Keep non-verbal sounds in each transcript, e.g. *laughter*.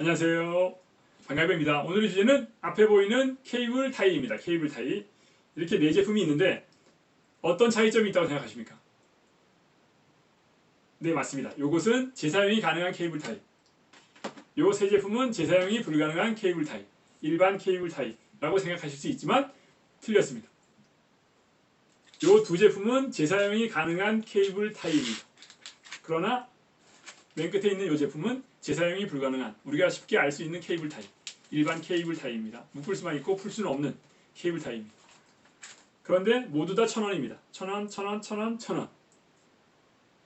안녕하세요. 반갑입니다. 오늘의 주제는 앞에 보이는 케이블 타이입니다. 케이블 타이. 이렇게 네 제품이 있는데 어떤 차이점이 있다고 생각하십니까? 네, 맞습니다. 이것은 재사용이 가능한 케이블 타이. 요세 제품은 재사용이 불가능한 케이블 타이. 일반 케이블 타이라고 생각하실 수 있지만 틀렸습니다. 요두 제품은 재사용이 가능한 케이블 타이입니다. 그러나 맨 끝에 있는 이 제품은 재사용이 불가능한 우리가 쉽게 알 수 있는 케이블 타입 일반 케이블 타입입니다. 묶을 수만 있고 풀 수는 없는 케이블 타입입니다. 그런데 모두 다 천원입니다. 천원, 천원, 천원, 천원.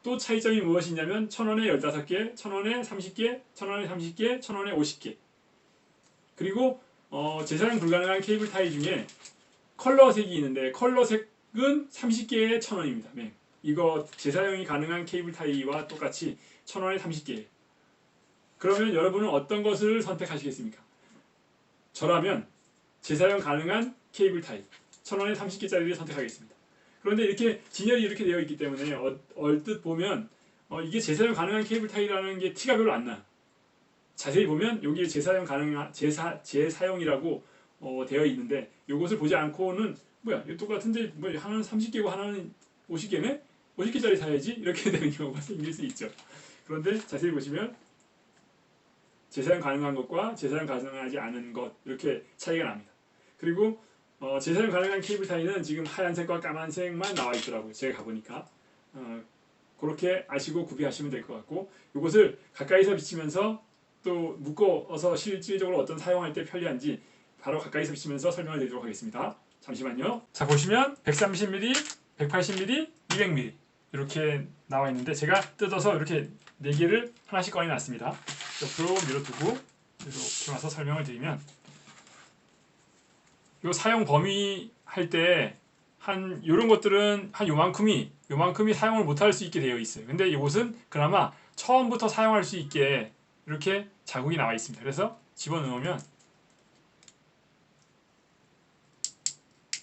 또 차이점이 무엇이냐면 천원에 15개, 천원에 30개, 천원에 30개, 천원에 50개. 그리고 어, 재사용 불가능한 케이블 타입 중에 컬러색이 있는데 컬러색은 30개에 천원입니다. 네. 이거 재사용이 가능한 케이블 타이와 똑같이 천원에 30개. 그러면 여러분은 어떤 것을 선택하시겠습니까? 저라면 재사용 가능한 케이블 타입 천원에 30개짜리를 선택하겠습니다. 그런데 이렇게 진열이 이렇게 되어 있기 때문에 어, 얼뜻 보면 어, 이게 재사용 가능한 케이블 타입이라는 게 티가 별로 안 나요. 자세히 보면 여기에 재사용 가능한 재사 재사용이라고 어, 되어 있는데 이것을 보지 않고는 뭐야 똑같은데 뭐 하나는 30개고 하나는 50개네 50개짜리 사야지 이렇게 *laughs* 되는 경우가 생길 수 있죠. 그런데 자세히 보시면 재사용 가능한 것과 재사용 가능하지 않은 것 이렇게 차이가 납니다. 그리고 어, 재사용 가능한 케이블 타이는 지금 하얀색과 까만색만 나와 있더라고요. 제가 가보니까 어, 그렇게 아시고 구비하시면 될 것 같고 이것을 가까이서 비치면서 또 묶어서 실질적으로 어떤 사용할 때 편리한지 바로 가까이서 비치면서 설명을 드리도록 하겠습니다. 잠시만요. 자 보시면 130mm, 180mm, 200mm 이렇게 나와 있는데 제가 뜯어서 이렇게 네 개를 하나씩 꺼내 놨습니다. 옆으로 밀어두고 이렇게 와서 설명을 드리면 이 사용 범위 할 때 한 이런 것들은 한 요만큼이 요만큼이 사용을 못할 수 있게 되어 있어요. 근데 이곳은 그나마 처음부터 사용할 수 있게 이렇게 자국이 나와 있습니다. 그래서 집어넣으면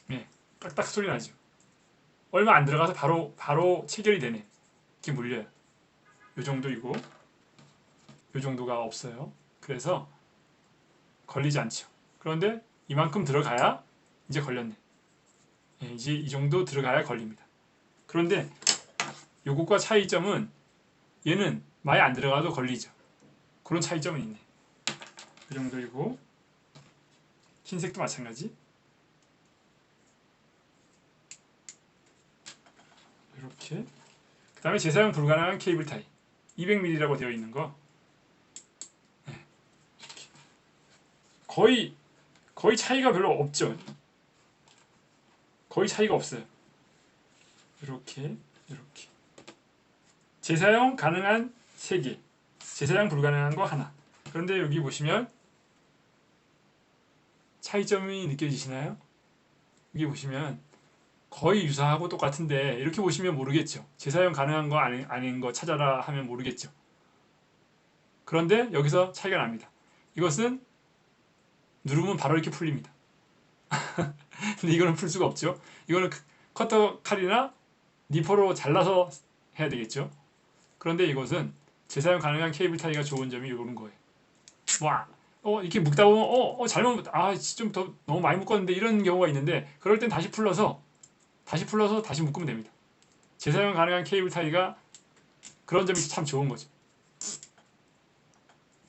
네, 딱딱 소리 나죠. 얼마 안 들어가서 바로 바로 체결이 되네. 이렇게 물려요. 요 정도이고 요 정도가 없어요. 그래서 걸리지 않죠. 그런데 이만큼 들어가야 이제 걸렸네. 예, 이제 이 정도 들어가야 걸립니다. 그런데 요것과 차이점은 얘는 많이 안 들어가도 걸리죠. 그런 차이점은 있네. 그 정도이고 흰색도 마찬가지. 이렇게. 그 다음에 재사용 불가능한 케이블 타입 200mm라고 되어 있는 거. 네. 거의 거의 차이가 별로 없죠. 거의 차이가 없어요. 이렇게 이렇게. 재사용 가능한 3개. 재사용 불가능한 거 하나. 그런데 여기 보시면 차이점이 느껴지시나요? 여기 보시면 거의 유사하고 똑같은데 이렇게 보시면 모르겠죠. 재사용 가능한 거 아닌, 아닌 거 찾아라 하면 모르겠죠. 그런데 여기서 차이가 납니다. 이것은 누르면 바로 이렇게 풀립니다. *laughs* 근데 이거는 풀 수가 없죠. 이거는 커터 칼이나 니퍼로 잘라서 해야 되겠죠. 그런데 이것은 재사용 가능한 케이블 타이가 좋은 점이 이런 거예요. 와, 어 이렇게 묶다 보면 어, 어 잘못 아좀 더 너무 많이 묶었는데 이런 경우가 있는데 그럴 땐 다시 풀러서 다시 풀러서 다시 묶으면 됩니다. 재사용 가능한 케이블 타이가 그런 점이 참 좋은 거죠.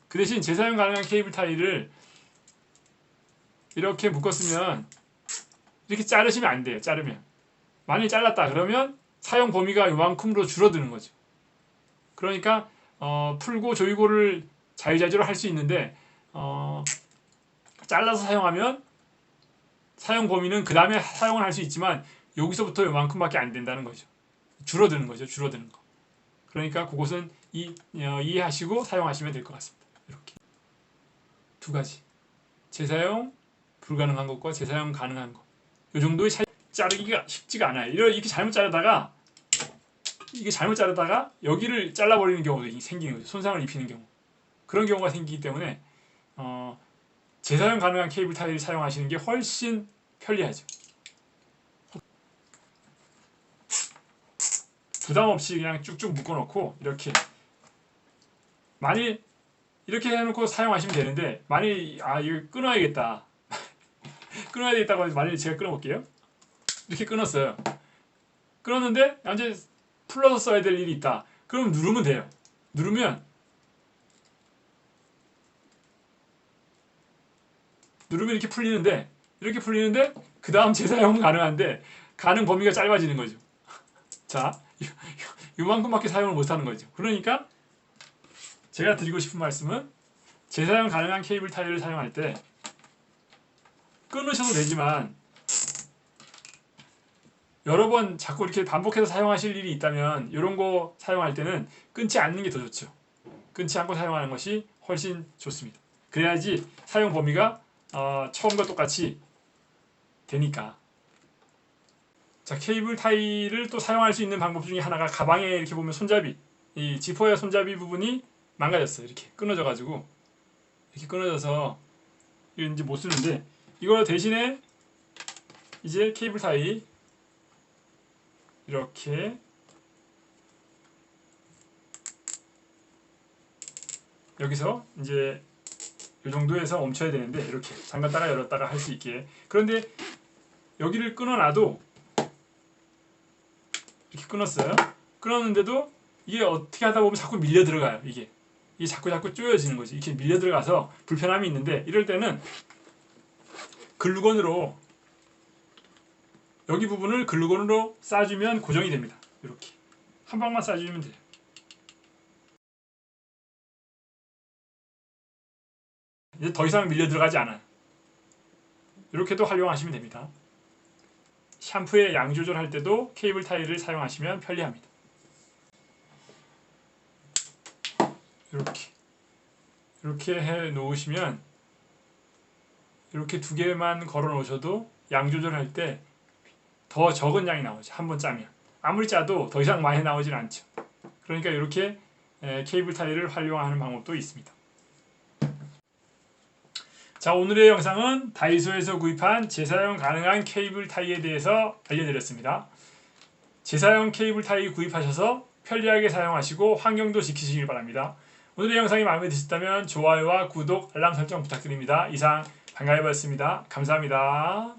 그 대신 재사용 가능한 케이블 타이를 이렇게 묶었으면 이렇게 자르시면 안 돼요. 자르면 만일 잘랐다 그러면 사용 범위가 이만큼으로 줄어드는 거죠. 그러니까 어, 풀고 조이고를 자유자재로 할 수 있는데 어, 잘라서 사용하면 사용 범위는 그 다음에 사용을 할 수 있지만 여기서부터 요만큼밖에 안 된다는 거죠. 줄어드는 거죠. 줄어드는 거. 그러니까 그것은 이, 어, 이해하시고 사용하시면 될 것 같습니다. 이렇게 두 가지 재사용 불가능한 것과 재사용 가능한 것. 이 정도의 차이 자르기가 쉽지가 않아요. 이렇게 잘못 자르다가 이게 잘못 자르다가 여기를 잘라버리는 경우도 생기는 거죠. 손상을 입히는 경우. 그런 경우가 생기기 때문에 어, 재사용 가능한 케이블 타일을 사용하시는 게 훨씬 편리하죠. 부담 없이 그냥 쭉쭉 묶어놓고 이렇게 만일 이렇게 해놓고 사용하시면 되는데 만일 아 이거 끊어야겠다. *laughs* 끊어야 되겠다고 만일 제가 끊어볼게요. 이렇게 끊었어요. 끊었는데 이제 풀러서 써야 될 일이 있다. 그럼 누르면 돼요. 누르면 누르면 이렇게 풀리는데 이렇게 풀리는데 그 다음 재사용은 가능한데 가능 범위가 짧아지는 거죠. *laughs* 자 요만큼밖에 사용을 못하는 거죠 그러니까 제가 드리고 싶은 말씀은 재사용 가능한 케이블 타이를 사용할 때 끊으셔도 되지만 여러 번 자꾸 이렇게 반복해서 사용하실 일이 있다면 이런 거 사용할 때는 끊지 않는 게 더 좋죠. 끊지 않고 사용하는 것이 훨씬 좋습니다. 그래야지 사용 범위가 어, 처음과 똑같이 되니까. 자 케이블 타이를 또 사용할 수 있는 방법 중에 하나가 가방에 이렇게 보면 손잡이. 이 지퍼의 손잡이 부분이 망가졌어요. 이렇게 끊어져 가지고. 이렇게 끊어져서 이제 못 쓰는데 이거 대신에 이제 케이블 타이 이렇게 여기서 이제 이 정도에서 멈춰야 되는데 이렇게 잠갔다가 열었다가 할 수 있게. 그런데 여기를 끊어놔도 끊었어요. 끊었는데도 이게 어떻게 하다 보면 자꾸 밀려 들어가요 이게. 이게 자꾸 자꾸 쪼여지는 거지. 이렇게 밀려 들어가서 불편함이 있는데 이럴 때는 글루건으로 여기 부분을 글루건으로 싸주면 고정이 됩니다. 이렇게. 한 방만 싸주면 돼요. 이제 더 이상 밀려 들어가지 않아요. 이렇게도 활용하시면 됩니다 샴푸의 양 조절할 때도 케이블 타이를 사용하시면 편리합니다. 이렇게. 이렇게 해 놓으시면 이렇게 두 개만 걸어 놓으셔도 양 조절할 때 더 적은 양이 나오죠. 한 번 짜면. 아무리 짜도 더 이상 많이 나오진 않죠. 그러니까 이렇게 에, 케이블 타이를 활용하는 방법도 있습니다 자 오늘의 영상은 다이소에서 구입한 재사용 가능한 케이블 타이에 대해서 알려드렸습니다 재사용 케이블 타이 구입하셔서 편리하게 사용하시고 환경도 지키시길 바랍니다 오늘의 영상이 마음에 드셨다면 좋아요와 구독, 알람 설정 부탁드립니다. 이상 반가워였습니다. 감사합니다.